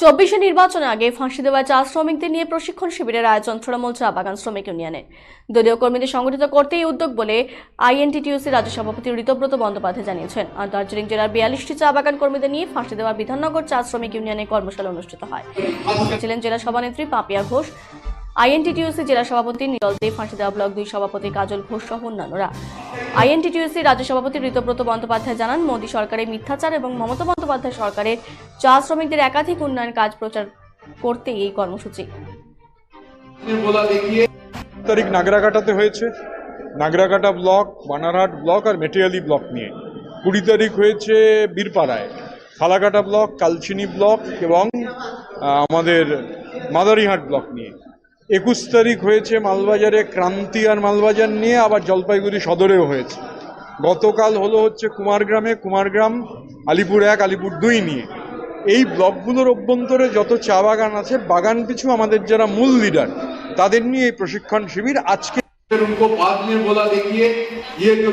চব্বিশে নির্বাচনে আগে ফাঁসি দেওয়া চা শ্রমিকদের নিয়ে প্রশিক্ষণ শিবিরের আয়োজন তৃণমূল চা বাগান শ্রমিক ইউনিয়নে। দলীয় কর্মীদের সংগঠিত করতে এই উদ্যোগ বলে আইএনটিটিউসি রাজ্য সভাপতি ঋতব্রত বন্দ্যোপাধ্যায় জানিয়েছেন। আর দার্জিলিং জেলার বিয়াল্লিশটি চা বাগান কর্মীদের নিয়ে ফাঁসি দেওয়া বিধাননগর চা শ্রমিক ইউনিয়নে কর্মশালা অনুষ্ঠিত হয়। উপস্থিত ছিলেন জেলা সভানেত্রী পাপিয়া ঘোষ আইএনটিটিউসি জেলা সভাপতি নিরল দে ফাঁসিদেওয়া ব্লক দুই সভাপতি কাজল ঘোষ সহ অন্যান্যরা। আইএনটিটিউসি রাজ্য সভাপতি ঋতব্রত বন্দ্যোপাধ্যায় জানান মোদী সরকারের মিথ্যাচার এবং মমতা বন্দ্যোপাধ্যায় সরকারের চা শ্রমিকদের একাধিক উন্নয়ন কাজ প্রচার করতে এই কর্মসূচি। তারিখ নাগরাকাটাতে হয়েছে। নাগরাকাটা ব্লক বানারহাট ব্লক আর মেটেরিয়ালি ব্লক নিয়ে। কুড়ি তারিখ হয়েছে বীরপাড়ায়। ফালাকাটা ব্লক কালচিনি ব্লক এবং আহ, আমাদের মাদারিহাট ব্লক নিয়ে। একুশ তারিখ হয়েছে মালবাজারে ক্রান্তি আর মালবাজার নিয়ে আবার জলপাইগুড়ি সদরেও হয়েছে গতকাল হলো হচ্ছে কুমারগ্রামে কুমারগ্রাম আলিপুর এক আলিপুর দুই নিয়ে এই ব্লকগুলোর অভ্যন্তরে যত চা বাগান আছে বাগান পিছু আমাদের যারা মূল লিডার তাদের নিয়ে এই প্রশিক্ষণ শিবির আজকে फिर उनको बाद में बोला देखिए ये जो